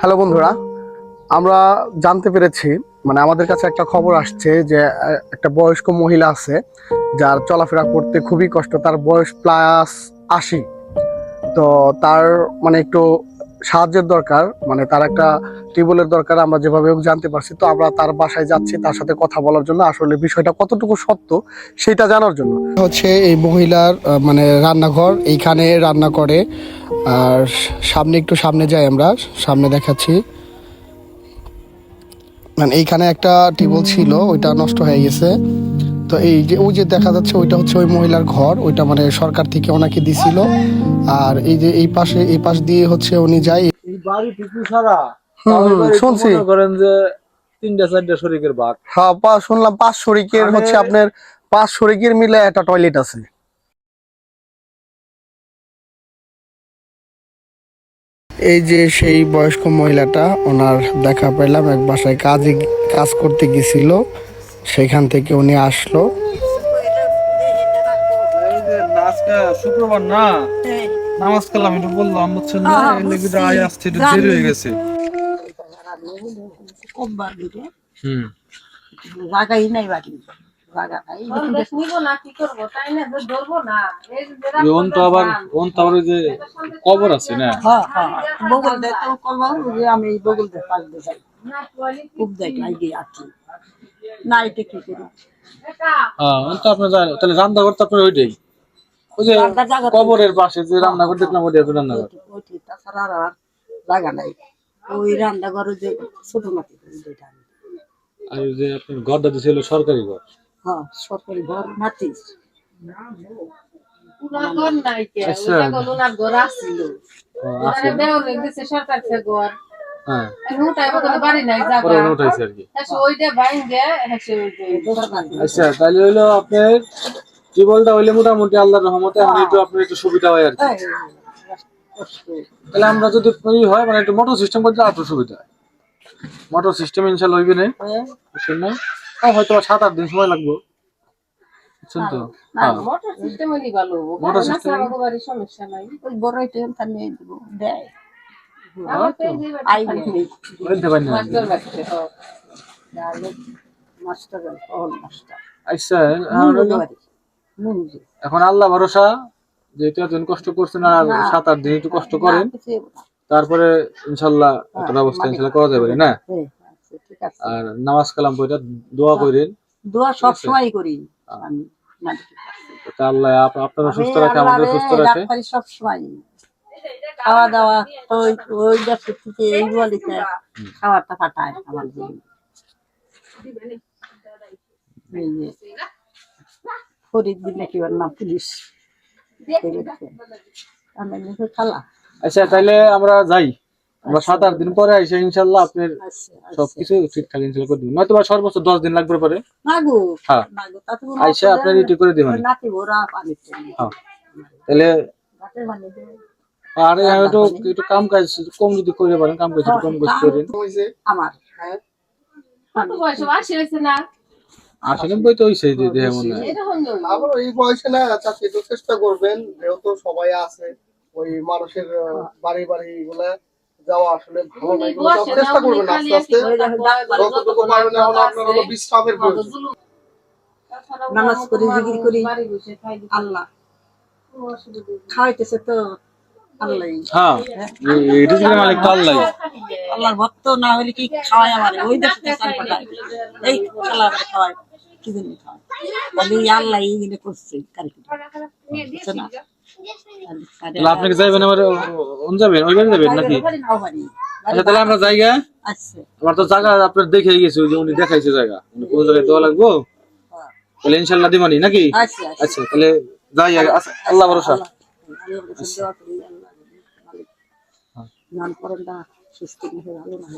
Hello বন্ধুরা, আমরা জানতে পেরেছি মানে আমাদের কাছে একটা খবর আসছে যে একটা বয়স্ক মহিলা আছে, যার চলাফেরা করতে খুবই কষ্ট, তার বয়স প্লাস আশি। তো তার মানে একটু সাহায্যের দরকার মানে তার একটা টিউবওয়েলের দরকার, আমরা যেভাবে হোক জানতে পারছি। তো আমরা তার বাসায় যাচ্ছি, তার সাথে কথা বলার জন্য। আসলে বিষয়টা কতটুকু সত্য, সেটা জানার জন্য। হচ্ছে এই মহিলার মানে রান্নাঘর, এইখানে রান্না করে। আর সামনে একটু সামনে যাই আমরা সামনে দেখাচ্ছি। মানে এইখানে একটা টিউবওয়েল ছিল ওইটা নষ্ট হয়ে গেছে। তো এই যে ওই যে দেখা যাচ্ছে ওইটা হচ্ছে ওই মহিলার ঘর ওইটা মানে সরকার থেকে ওনাকে দিছিল। আর এই যে এই পাশে এই পাশ দিয়ে হচ্ছে উনি যায় এই বাড়ি টুকু বাড়িতে শুনছি। করেন যে তিনটা চারটা শরীরের ভাগ হ্যাঁ শুনলাম পাঁচ শরিকের হচ্ছে আপনার পাঁচ শরিকের মিলে একটা টয়লেট আছে। এই যে সেই বয়স্ক মহিলাটা ওনার দেখা পেলাম এক বাসায় কাজে কাজ করতে গেছিল। সেখান থেকে উনি আসলো। শুক্রবার না? নামাজ কালাম একটু বললাম বুঝছেন না এই লেগে যে আয় আসছে একটু দেরি হয়ে গেছে। হুম। জায়গাই নাই বাড়ি জায়গা নাই। নিব না কি করব? তাই না? যে ধরবো না। এই যে ওন তো আবার ওন তো আবার ওই যে কবর আছে না? হ্যাঁ হ্যাঁ। বগল তো কমবার আমি বগল দে পাল দে যাই। খুব দেখ নাই গিয়ে আছি না এটা কি করি হ্যাঁ তো আপনার তাহলে রান্নাঘর তো আপনার ওইটাই? ওই যে কবরের পাশে যে রান্নাঘর দেখলাম ওইটা রান্নাঘর ওইটি তাছাড়া আর জায়গা নাই। ওই রান্না ঘরে যে ছোট মাটি আর যে আপনার ঘরটা তো ছিল সরকারি ঘর। হ্যাঁ ঘর মাটি। আচ্ছা। হ্যাঁ। আচ্ছা তাহলে হইল আপনার টিউবওয়েলটা হইলে মোটামুটি আল্লাহর রহমতে এখন একটু আপনার একটু সুবিধা হয় আর কি। তাহলে আমরা যদি ই হয় মানে একটু মোটর সিস্টেম করতে আরও সুবিধা হয়। মোটর সিস্টেম ইনশাল্লাহ হইবে না? হয়তো সাত আট দিন সময় লাগবে। বুঝছেন তো? হ্যাঁ। মোটর সিস্টেম ভালো মোটর সিস্টেম সমস্যা নাই। ওই বড় এটা দিব দেয়। হ্যাঁ আচ্ছা এখন আল্লাহ ভরসা যেহেতু এতদিন কষ্ট করছেন আর সাত আট দিন একটু কষ্ট করেন তারপরে ইনশাল্লাহ একটা ব্যবস্থা ইনশাল্লাহ করা যাবে না? আর নামাজ কালাম পড়ে দোয়া করেন দোয়া সব সময় করি আমি আল্লাহ আপনারা সুস্থ রাখে আমাদের সুস্থ রাখে। সব সময় খাওয়া দাওয়া তো ওই ওই ব্যবসা থেকে এই বলিতে খাওয়াটা পাঠায় আমার জন্য। নাকি ওর নাম পুলিশ। আমি খালা। আচ্ছা তাইলে আমরা যাই। আমরা সাত আট দিন পরে আইসে ইনশাল্লাহ আপনার আচ্ছা সবকিছু ঠিকঠাক ইনশাল্লাহ করে দিবেন নয়তো বা সর্বোচ্চ দশ দিন লাগবে পরে। হ্যাঁ। আইসা আপনার ইটি করে দিবেন। হ্যাঁ। তাহলে আর একটু একটু কাম কাজ কম যদি করে পারেন কাম কাজ একটু কম কাজ করেন আমার না? আসলে বই তো হইছে যে দেহে মনে হয়। আবার এই বয়সে না চাকরি চেষ্টা করবেন যেহেতু সবাই আছে ওই মানুষের বাড়ি যাওয়া আসলে ভালো না এগুলো সব চেষ্টা করবেন আস্তে আস্তে। যতটুকু পারবেন এখন আপনার হলো বিশ্রামের প্রয়োজন নামাজ করি, জিকির আল্লাহ। খাওয়াইতেছে তো হ্যাঁ আল্লাহর ভক্ত না হলে কি খাওয়ায় আমার? ওই দেখতে চাল পাঠায় এই খেলা খাওয়ায়। কি জন্য খাওয়ায়? বলে আল্লাহ এই করছে কারিগরি। বুঝছ আপনি যাইবেন আমার অন যাবেন ওই বাড়ি যাবেন নাকি বাড়ি নাও বাড়ি আচ্ছা তাহলে আমরা জায়গা আচ্ছা আমার তো জায়গা আপনার দেখে গেছে ওই যে উনি দেখাইছে জায়গা উনি কোন জায়গায় দেওয়া লাগবো তাহলে ইনশাল্লাহ দিবানি নাকি আচ্ছা আচ্ছা আচ্ছা তাহলে যাই আগে আচ্ছা, আল্লাহ ভরসা আল্লাহর কাছে দোয়া করি, আল্লাহ মালিক। নাম করেন না সুস্থ না হয়ে ভালো না